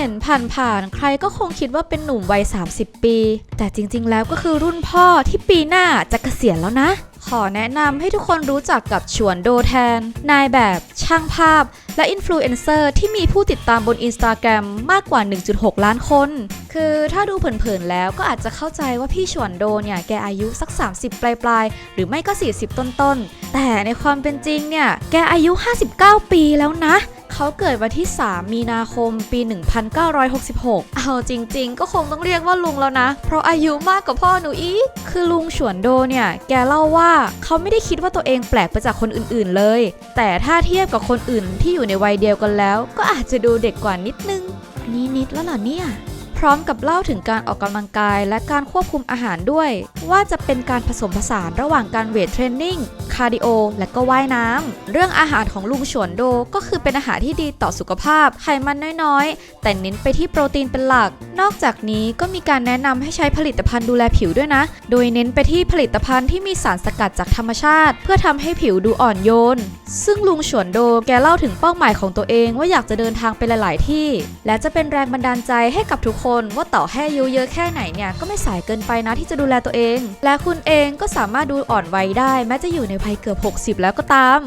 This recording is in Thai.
เห็นผ่านๆ ใครก็คงคิดว่าเป็นหนุ่มวัย 30 ปี แต่จริงๆ แล้วก็คือรุ่นพ่อที่ปีหน้าจะเกษียณแล้วนะ ขอแนะนำให้ทุกคนรู้จักกับฉวนโดแทน นายแบบช่างภาพ และอินฟลูเอนเซอร์ที่มีผู้ติดตามบนอินสตาแกรมมากกว่า 1.6 ล้านคน คือถ้าดูเผินๆ แล้วก็อาจจะเข้าใจว่าพี่ฉวนโดเนี่ยแกอายุสัก 30 ปลายๆ หรือไม่ก็ 40 ต้นๆ แต่ในความเป็นจริงเนี่ยแกอายุ 59 ปีแล้วนะ เขาเกิดวันที่ 3 มีนาคม ปี 1966 เอาจริง ๆ ก็คงต้องเรียกว่าลุงแล้วนะ เพราะอายุมากกว่าพ่อหนูอีก คือลุงฉวนโดเนี่ย แกเล่าว่าเขาไม่ได้คิดว่าตัวเองแปลกไปจากคนอื่นๆเลย แต่ถ้าเทียบกับคนอื่นที่อยู่ในวัยเดียวกันแล้ว ก็อาจจะดูเด็กกว่านิดนึง นี่นิดแล้วเหรอเนี่ย พร้อมกับเล่าถึงการออกกำลังกายและการควบคุมอาหารด้วย ว่าจะเป็นการผสมผสานระหว่างการเวทเทรนนิ่งคาร์ดิโอและก็ว่ายน้ำเรื่องอาหารของลุงฉวนโดก็คือเป็นอาหารที่ดีต่อสุขภาพไขมันน้อยๆ แต่เน้นไปที่โปรตีนเป็นหลัก นอกจากนี้ก็มีการแนะนำให้ใช้ผลิตภัณฑ์ดูแลผิวด้วยนะ โดยเน้นไปที่ผลิตภัณฑ์ที่มีสารสกัดจากธรรมชาติ เพื่อทำให้ผิวดูอ่อนโยน ซึ่งลุงฉวนโดแกเล่าถึงเป้าหมายของตัวเอง ว่าอยากจะเดินทางไปหลาย ๆ ที่ และจะเป็นแรงบันดาลใจให้กับทุกคนว่าต่อให้อายุเยอะแค่ไหนเนี่ยก็ไม่สายเกินไปนะที่จะดูแลตัวเอง และคุณเองก็สามารถดูอ่อนวัยได้ แม้จะอยู่ในวัยเกือบ 60 แล้วก็ตาม